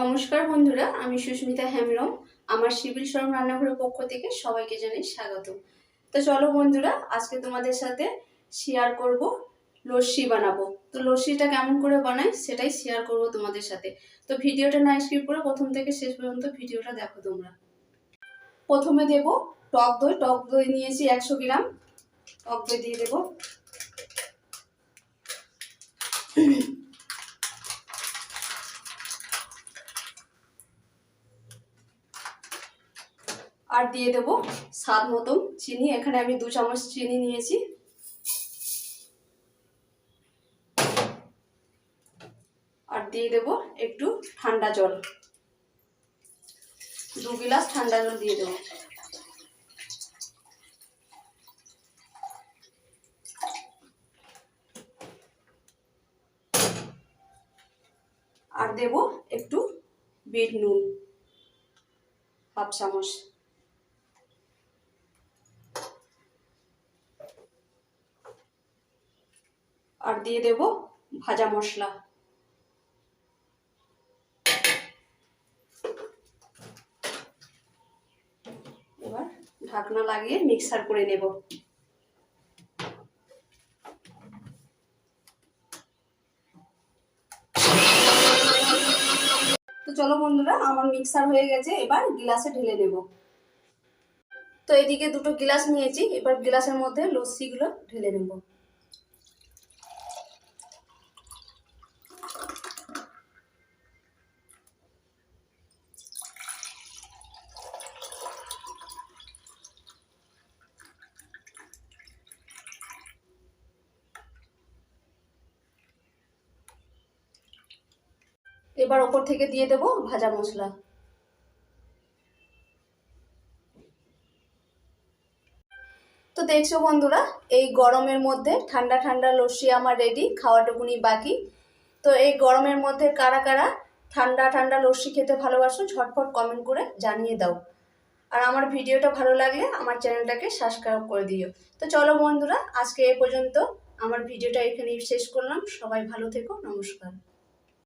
নমস্কার বন্ধুরা, আমি সুস্মিতা হেমরম আমার সিভিল শরম রান্নাঘরের পক্ষ থেকে সবাইকে জানাই স্বাগত। তো চলো বন্ধুরা, আজকে তোমাদের সাথে শেয়ার করব লস্যি বানাবো। তো লস্যিটা কেমন করে বানাই সেটাই শেয়ার করব তোমাদের সাথে। তো ভিডিওটা না স্কিপ করে প্রথম থেকে শেষ পর্যন্ত ভিডিওটা দেখো তোমরা। প্রথমে দেব টক দই টক দই নিয়েছি একশো গ্রাম। টক দই দিয়ে দেবো। আর দিয়ে দেব স্বাদ মতন চিনি। এখানে আমি দু চামচ চিনি নিয়েছি। আর দিয়ে দেব একটু ঠান্ডা জল। দু গিলাস ঠান্ডা জল দিয়ে দেবো। আর দেব একটু বিট নুন, হাফ চামচ। আর দিয়ে দেব ভাজা মশলা। এবার ঢাকনা লাগিয়ে মিক্সার করে নেব। তো চলো বন্ধুরা, আমার মিক্সার হয়ে গেছে, এবার গিলাসে ঢেলে নেব। তো এদিকে দুটো গিলাস নিয়েছি, এবার গিলাসের মধ্যে লস্যিগুলো ঢেলে নেব। এবার ওপর থেকে দিয়ে দেব ভাজা মশলা। তো দেখছ বন্ধুরা, এই গরমের মধ্যে ঠান্ডা ঠান্ডা লস্যি আমার রেডি খাওয়াটুকুনি বাকি। তো এই গরমের মধ্যে কারা কারা ঠান্ডা ঠান্ডা লস্যি খেতে ভালোবাসো ঝটফট কমেন্ট করে জানিয়ে দাও। আর আমার ভিডিওটা ভালো লাগলে আমার চ্যানেলটাকে সাবস্ক্রাইব করে দিও। তো চলো বন্ধুরা, আজকে এ পর্যন্ত আমার ভিডিওটা এখানেই শেষ করলাম। সবাই ভালো থেকো, নমস্কার।